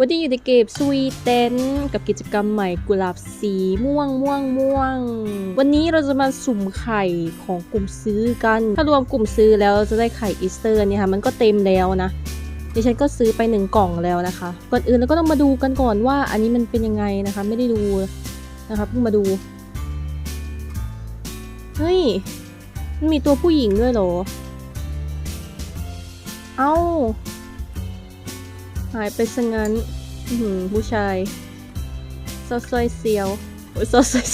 วันนี้อยู่ในเกมสวีเตนกับกิจกรรมใหม่กุหลาบสีม่วงม่วงม่วง วันนี้เราจะมาสุ่มไข่ของกลุ่มซื้อกัน ถ้ารวมกลุ่มซื้อแล้วจะได้ไข่อีสเตอร์เนี่ยค่ะ มันก็เต็มแล้วนะดิฉันก็ซื้อไปหนึ่งกล่องแล้วนะคะก่อนอื่นเราก็ต้องมาดูกันก่อนว่าอันนี้มันเป็นยังไงนะคะ ไม่ได้ดูนะคะเพิ่งมาดู เฮ้ย มันมีตัวผู้หญิงด้วยเหรอ เอ้า หายไปซะงั้นหือผู้ชายซอสซอยเซียวโอ้ยซอสซอย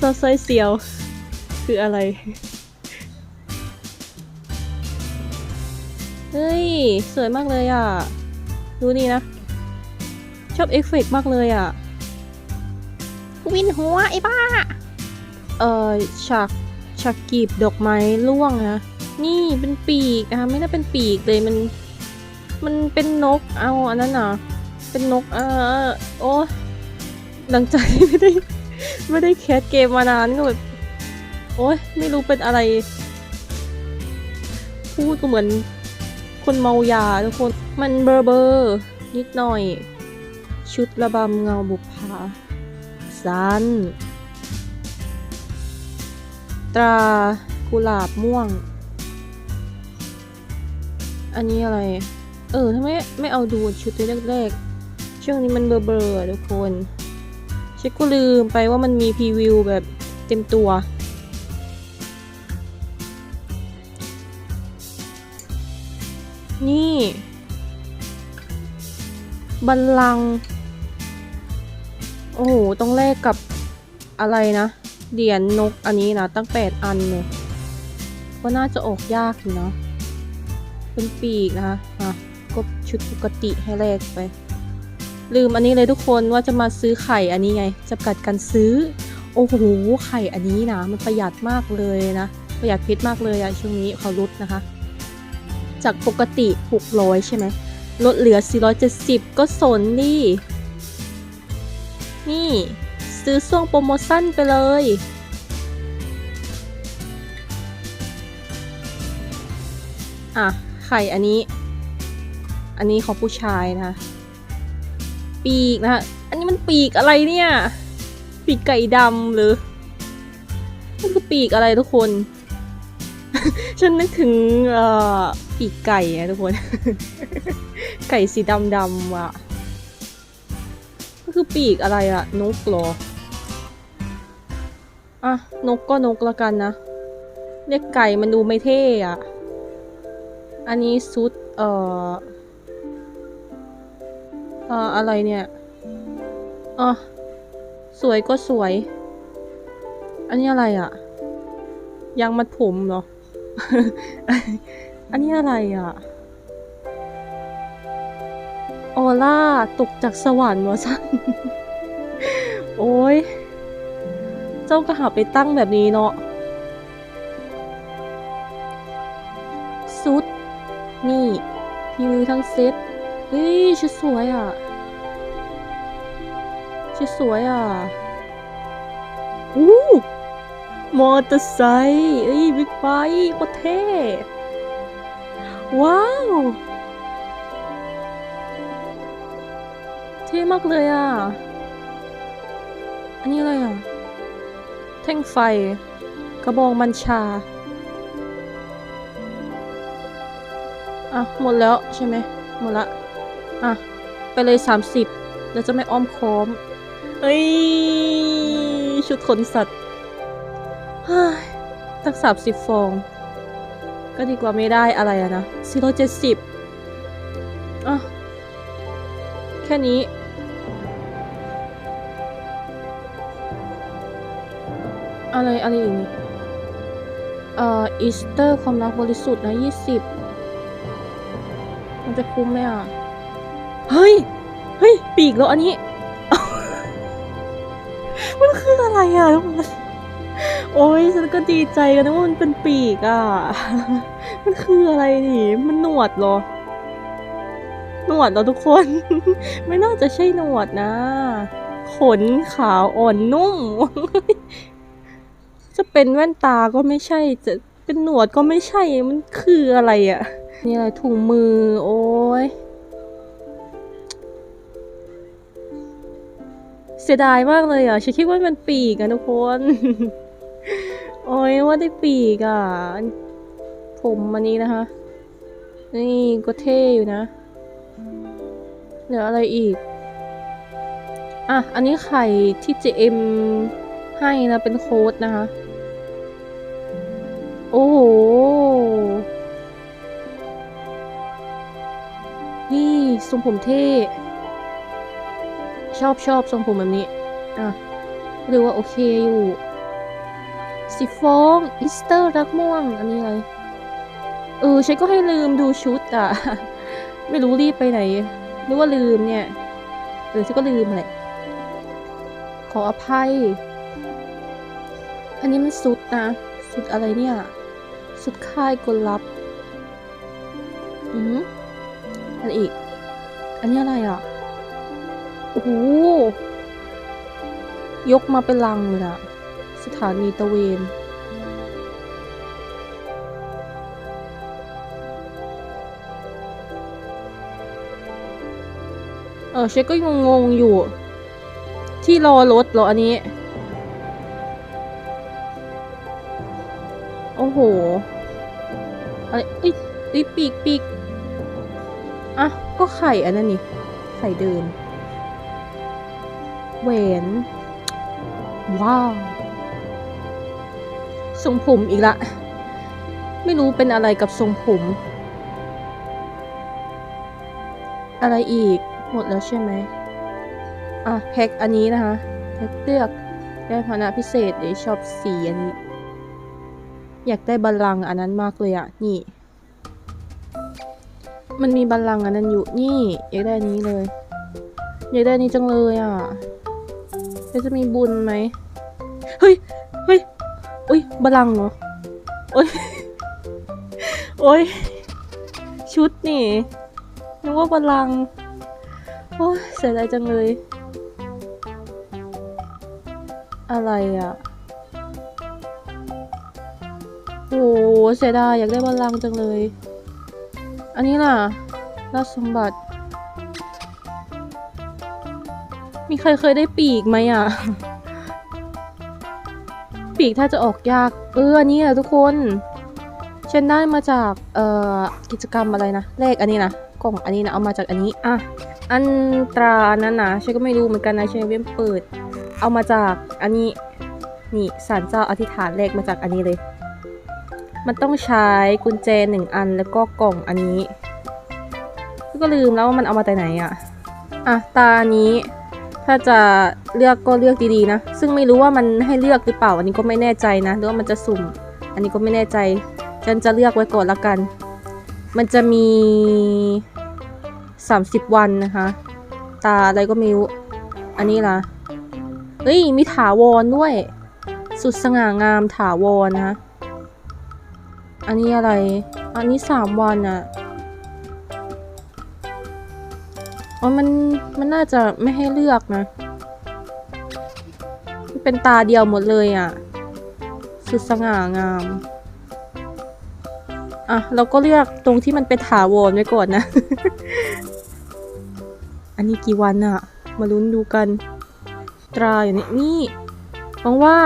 ซอสซอยเซียว คืออะไร เฮ้ย สวยมากเลยอะ ดูนี่นะ ชอบเอฟเฟกมากเลยอะ วินหัวไอ้บ้า เอ่อฉากฉากกีบดอกไม้ร่วงนะ นี่เป็นปีกนะคะไม่ได้เป็นปีกเลยมัน มันเป็นนกเอาอันนั้นน่ะเป็นนกเออโอ้หลังจากที่ไม่ได้ไม่ได้แคสเกมมานานก็แบบโอ้ยไม่รู้เป็นอะไร พูดก็เหมือนคนเมายาทุกคนมันเบอร์เบอร์นิดหน่อย ชุดระบำเงาบุพภาสันตรากุหลาบม่วง อันนี้อะไร เออทำไมไม่เอาดูชุดแรกๆ ช่วงนี้มันเบลอๆอทุกคนเช็คก็ลืมไปว่ามันมีพรีวิวแบบเต็มตัว นี่ บัลลัง โอ้โห ต้องแลกกับอะไรนะเหรียญนกอันนี้นะ ตั้งแปดอันเลยก็น่าจะออกยากอยู่เนาะเป็นปีกนะคะอะ ชุดปกติให้แลกไป ลืมอันนี้เลยทุกคนว่าจะมาซื้อไข่อันนี้ไงจำกัดการซื้อ โอ้โหไข่อันนี้นะมันประหยัดมากเลยนะ ประหยัดเพชรมากเลยอะช่วงนี้เขาลดนะคะ จากปกติ 600 ใช่ไหมลดเหลือ 470 ก็สนดินี่ ซื้อช่วงโปรโมชั่นไปเลยอะไข่อันนี้ อันนี้ของผู้ชายนะคะปีกนะคะอันนี้มันปีกอะไรเนี่ย ปีกไก่ดำหรือมันคือปีกอะไรทุกคน ฉันนึกถึงเอ่อปีกไก่อะทุกคน ไก่สีดำดำๆอะก็คือปีกอะไรอะนกหรออะนกก็นกละกันนะเรียกไก่มันดูไม่เท่อะอันนี้ซุดเอ่อ อ่ออะไรเนี่ยอ๋อสวยก็สวย อันนี้อะไรอะยางมัดผมเหรอ อันนี้อะไรอะ ออร่าตกจากสวรรค์วะสันโอ้ย เจ้าก็หาไปตั้งแบบนี้เนาะสุด นี่รีวิวทั้งเซต เฮ้ยชุดสวยอะ ชุดสวยอะอู้มอเตอร์ไซค์เอ้ยบิ๊กไบค์โคตรเท่ว้าว เท่มากเลยอะ อันนี้อะไรอะ แท่งไฟ กระบองบัญชา อะ หมดแล้วใช่ไหมหมดละ อะ ไปเลย 30 แล้วจะไม่อ้อมค้อม เอ้ย ชุดขนสัตว์ตั้งสามสิบฟอง ก็ดีกว่าไม่ได้อะไรอะนะสี่ร้อยเจ็ดสิบอะ แค่นี้ อะไร อะไรอีกนี่เอ่ออีสเตอร์ความรักบริสุทธิ์นะยี่สิบมันจะคุ้มไหมอะ เฮ้ย เฮ้ย ปีกแล้วอันนี้ มันคืออะไรอะทุกคนโอ้ยฉันก็ดีใจกันนะว่ามันเป็นปีกอะ มันคืออะไรนี่ มันหนวดเหรอ หนวดเหรอทุกคน ไม่น่าจะใช่หนวดนะ ขนขาวอ่อนนุ่ม จะเป็นแว่นตาก็ไม่ใช่ จะเป็นหนวดก็ไม่ใช่ มันคืออะไรอะ นี่อะไรถุงมือ โอ้ย เสียดายมากเลยอะฉันคิดว่ามันปีกอะทุกคน โอ้ยว่าได้ปีกอะ ผมอันนี้นะคะ นี่ก็เท่อยู่นะ เหลืออะไรอีก อะ อันนี้ไข่ที่ JM ให้นะ เป็นโค้ดนะคะ โอ้โห นี่ทรงผมเท่ ชอบชอบทรงผมแบบนี้ อะเรียกว่าโอเคอยู่สีฟ้องอิสเตอร์รักม่วง อันนี้อะไร เออฉันก็ให้ลืมดูชุดอะ ไม่รู้รีบไปไหน หรือว่าลืมเนี่ย เออฉันก็ลืมแหละ ขออภัย อันนี้มันสุดนะ สุดอะไรเนี่ย สุดค่ายกลลับ อืออันอีก อันนี้อะไรอะ โอ้โหยกมาเป็นลังเลยอะสถานีตะเวน เออเชก็งงงๆอยู่ ที่รอรถเหรออันนี้ โอ้โห อะไรเอ้ยเอ้ยปีกปีกอะ ก็ไข่อันนั้นนี่ ไข่เดิน แหวนว้าวทรงผมอีกละ ไม่รู้เป็นอะไรกับทรงผม อะไรอีกหมดแล้วใช่ไหมอะ แพ็คอันนี้นะคะ แพ็คเลือกได้พนะพิเศษเดี๋ยวชอบสีอันนี้ อยากได้บัลลังก์อันนั้นมากเลยอะนี่ มันมีบัลลังก์อันนั้นอยู่นี่ อยากได้นนี้เลย อยากได้นนี้จังเลยอะ แล้วจะมีบุญไหมเฮ้ยเฮ้ยอุ้ยบลลังเหรอโอ้ยโอ้ยชุดนี่นึกว่าบลลังโอ้ยเสียดายจังเลย อะไรอะโอ้เสียดายอยากได้บัลลังจังเลย อันนี้ล่ะราชสมบัติ มีใครเคยได้ปีกไหมอะ ปีกถ้าจะออกยาก เอออันนี้แหละทุกคนฉันได้มาจาก เอ่อ กิจกรรมอะไรนะ เลขอันนี้นะ กล่องอันนี้นะ เอามาจากอันนี้ อะ อันตรานั้นนะ ฉันก็ไม่รู้เหมือนกันนะฉันยังไม่เปิด เอามาจากอันนี้ นี่ศาลเจ้าอธิษฐานเลขมาจากอันนี้เลย มันต้องใช้กุญแจหนึ่งอันแล้วก็กล่องอันนี้ ก็ลืมแล้วว่ามันเอามาแต่ไหนอะ อะ ตานี้ ถ้าจะเลือกก็เลือกดีๆนะ ซึ่งไม่รู้ว่ามันให้เลือกหรือเปล่า อันนี้ก็ไม่แน่ใจนะ หรือว่ามันจะสุ่ม อันนี้ก็ไม่แน่ใจ ฉันจะเลือกไว้ก่อนละกัน มันจะมี 30 วันนะคะ ตาอะไรก็ไม่รู้ อันนี้ล่ะ เฮ้ย มีถาวรด้วย สุดสง่างามถาวรนะ อันนี้อะไร อันนี้สามวันอะ อ๋อ มัน มันน่าจะไม่ให้เลือกนะ เป็นตาเดียวหมดเลยอะสุดสง่างาม อะ เราก็เลือกตรงที่มันเป็นถาวรไว้ก่อนนะ อันนี้กี่วันอะมาลุ้นดูกัน ตราอยู่นี่นี่หวังว่า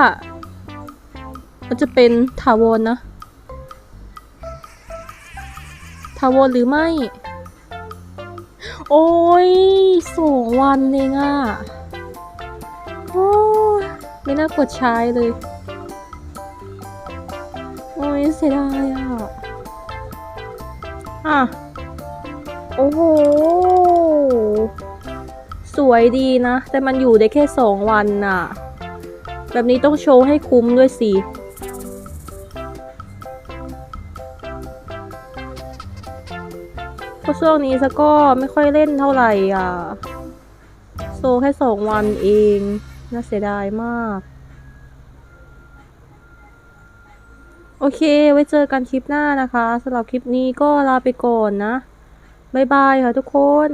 มันจะเป็นถาวรนะถาวรหรือไม่ โอ้ยสองวันเองอะโอ้ยไม่น่ากดใช้เลย โอ้ยเสียดายอะอะ โอ้โห สวยดีนะ แต่มันอยู่ได้แค่สองวันน่ะ แบบนี้ต้องโชว์ให้คุ้มด้วยสิ เพราะช่วงนี้สก็ไม่ค่อยเล่นเท่าไหร่อะ โซแค่สองวันเอง น่าเสียดายมาก โอเค ไว้เจอกันคลิปหน้านะคะสำหรับคลิปนี้ก็ลาไปก่อนนะ บ๊ายบายค่ะทุกคน